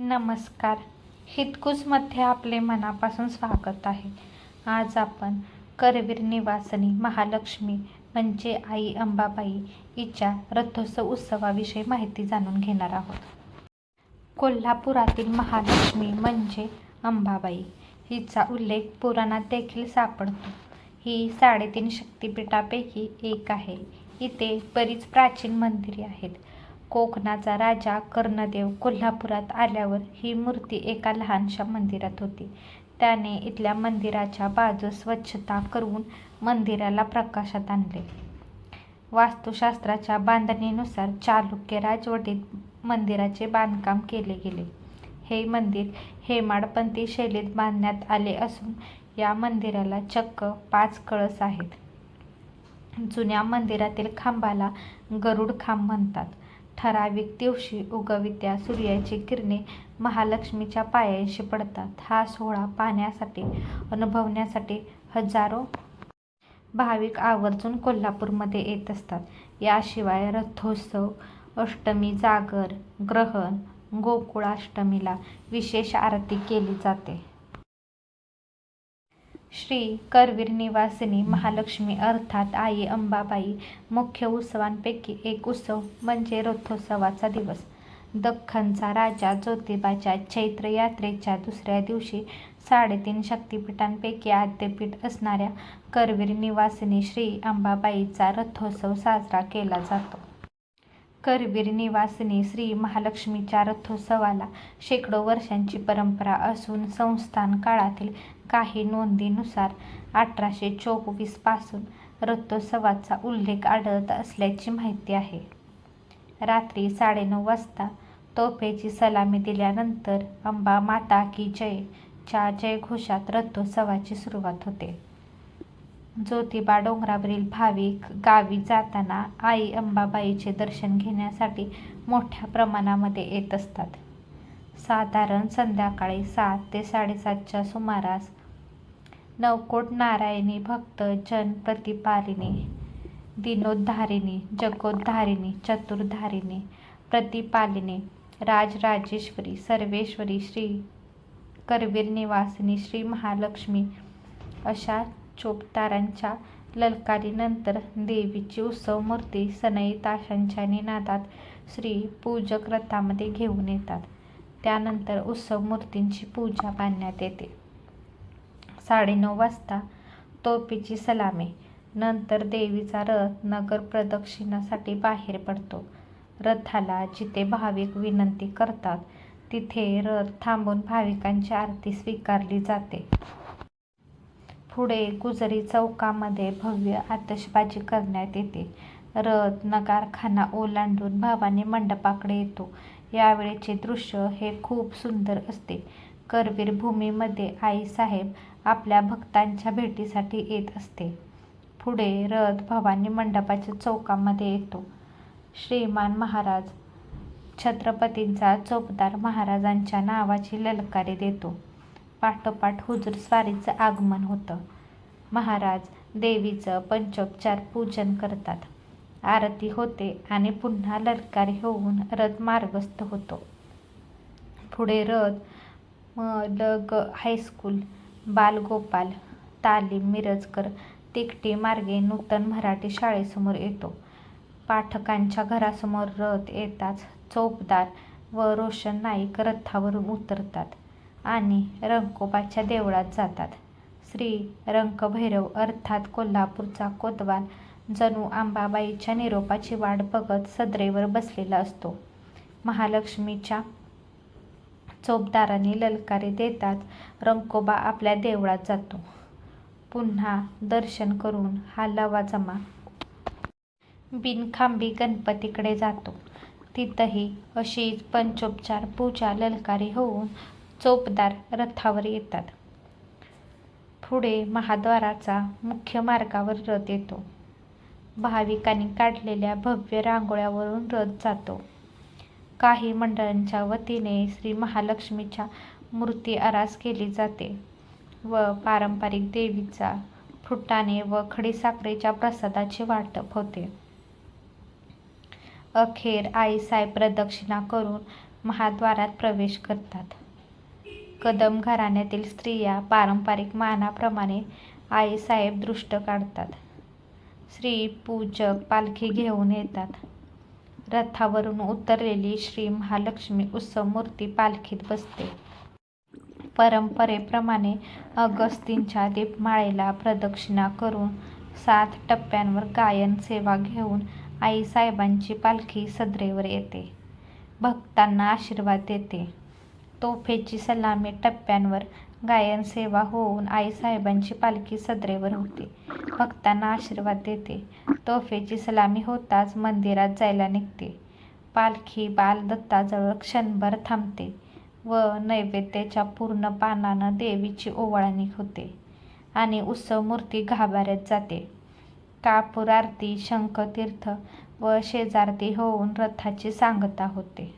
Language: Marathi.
नमस्कार. हितकुसमध्ये आपले मनापासून स्वागत आहे. आज आपण करवीर निवासनी महालक्ष्मी म्हणजे आई अंबाबाई हिच्या रथोत्सव उत्सवाविषयी माहिती जाणून घेणार आहोत. कोल्हापुरातील महालक्ष्मी म्हणजे अंबाबाई. हिचा उल्लेख पुराणात देखील सापडतो. ही साडेतीन शक्तिपीठापैकी एक आहे. इथे बरीच प्राचीन मंदिरे आहेत. कोकणाचा राजा कर्णदेव कोल्हापुरात आल्यावर ही मूर्ती एका लहानशा मंदिरात होती. त्याने इथल्या मंदिराच्या बाजू स्वच्छता करून मंदिराला प्रकाशात आणले. वास्तुशास्त्राच्या बांधणीनुसार चालुक्य राजवटीत मंदिराचे बांधकाम केले गेले. हे मंदिर हेमाडपंथी शैलीत बांधण्यात आले असून या मंदिराला चक्क पाच कळस आहेत. जुन्या मंदिरातील खांबाला गरुड खांब म्हणतात. ठराविक दिवशी उगवित्या सूर्याची किरणे महालक्ष्मीच्या पायाशी पडतात. हा सोहळा पाहण्यासाठी अनुभवण्यासाठी हजारो भाविक आवर्जून कोल्हापूरमध्ये येत असतात. याशिवाय रथोत्सव अष्टमी जागर ग्रहण गोकुळाष्टमीला विशेष आरती केली जाते. श्री करवीर निवासिनी महालक्ष्मी अर्थात आई अंबाबाई मुख्य उत्सवांपैकी एक उत्सव म्हणजे रथोत्सवाचा दिवस. दख्खनचा राजा ज्योतिबाच्या चैत्र यात्रेच्या दुसऱ्या दिवशी साडेतीन शक्तिपीठांपैकी आद्यपीठ असणाऱ्या करवीर निवासिनी श्री अंबाबाईचा रथोत्सव साजरा केला जातो. करवीर निवासिनी श्री महालक्ष्मीच्या रथोत्सवाला शेकडो वर्षांची परंपरा असून संस्थान काळातील काही नोंदीनुसार अठराशे चोवीसपासून रथोत्सवाचा उल्लेख आढळत असल्याची माहिती आहे. रात्री साडेनऊ वाजता तोफेची सलामी दिल्यानंतर अंबा माता की जय च्या जयघोषात रथोत्सवाची सुरुवात होते. ज्योतिबा डोंगरावरील भाविक गावी जाताना आई अंबाबाईचे दर्शन घेण्यासाठी मोठ्या प्रमाणामध्ये येत असतात. साधारण संध्याकाळी सात ते साडेसातच्या सुमारास नवकोट नारायणी भक्त जन प्रतिपारिणी दिनोद्धारिणी जगोद्धारिणी चतुर्धारिणी प्रतिपालिनी राजराजेश्वरी सर्वेश्वरी श्री करवीर निवासिनी श्री महालक्ष्मी अशा चोपतारांच्या ललकारीनंतर देवीची उत्सव मूर्ती सनई ताशांच्या निनादात श्री पूजक रथामध्ये घेऊन येतात. त्यानंतर उत्सव मूर्तींची पूजा बांधण्यात येते. साडेनऊ वाजता तोपीची सलामी. नंतर देवीचा रथ नगर प्रदक्षिणासाठी बाहेर पडतो. रथाला जिथे भाविक विनंती करतात तिथे रथ थांबून भाविकांची आरती स्वीकारली जाते. पुढे गुजरी चौकामध्ये भव्य आतषबाजी करण्यात येते. रथ नगारखाना ओलांडून भवानी मंडपाकडे येतो. यावेळेचे दृश्य हे खूप सुंदर असते. करवीर भूमीमध्ये आईसाहेब आपल्या भक्तांच्या भेटीसाठी येत असते. पुढे रथ भवानी मंडपाच्या चौकामध्ये येतो. श्रीमान महाराज छत्रपतींचा चौकदार महाराजांच्या नावाची ललकारी देतो. पाठोपाठ हुजूर स्वारीचं आगमन होतं. महाराज देवीचं पंचोपचार पूजन करतात. आरती होते आणि पुन्हा ललकारी होऊन रथ मार्गस्थ होतो. पुढे रथ मलग हायस्कूल बालगोपाल तालीम मिरजकर तिकटी मार्गे नूतन मराठी शाळेसमोर येतो. पाठकांच्या घरासमोर रथ येताच चोपदार व रोशन नाईक रथावरून उतरतात. आणि रंकोबाच्या देवळात जातात. श्री रंकभैरव अर्थात कोल्हापूरचा कोतवाल जणू आंबाबाईच्या निरोपाची वाट बघत सदरेवर बसलेला असतो. महालक्ष्मीच्या चोपदारांनी ललकारी देताच रंकोबा आपल्या देवळात जातो. पुन्हा दर्शन करून हा लवा जमा. बिनखांबी गणपतीकडे जातो. तिथंही अशीच पंचोपचार पूजा ललकारी होऊन चोपदार रथावर येतात. पुढे महाद्वाराचा मुख्य मार्गावर रथ येतो. भाविकांनी काढलेल्या भव्य रांगोळ्यावरून रथ जातो. काही मंडळांच्या वतीने श्री महालक्ष्मीच्या मूर्ती आरास केली जाते व पारंपरिक देवीचा फुटाणे व खडीसाखरेच्या प्रसादाचे वाटप होते. अखेर आईसाहेब प्रदक्षिणा करून महाद्वारात प्रवेश करतात. कदम घराण्यातील स्त्रिया पारंपरिक मानाप्रमाणे आईसाहेब दृष्ट काढतात. श्री पूजक पालखी घेऊन येतात. रथावरून उतरलेली श्री महालक्ष्मी उत्सव मूर्ती पालखीत बसते. परंपरेप्रमाणे अगस्तींच्या दीपमाळेला प्रदक्षिणा करून सात टप्प्यांवर गायन सेवा घेऊन आईसाहेबांची पालखी सदरेवर येते. भक्तांना आशीर्वाद देते. तोफेची सलामी टप्प्यांवर गायन सेवा होऊन आईसाहेबांची पालखी सदरेवर होते. भक्तांना आशीर्वाद देते. तोफेची सलामी होताच मंदिरात जायला निघते. पालखी बालदत्ताजवळ क्षणभर थांबते व नैवेद्याच्या पूर्ण पानानं देवीची ओवाळणी होते आणि उत्सव मूर्ती गाभाऱ्यात जाते. कापूर आरती शंखतीर्थ व शेजारती होऊन रथाची सांगता होते.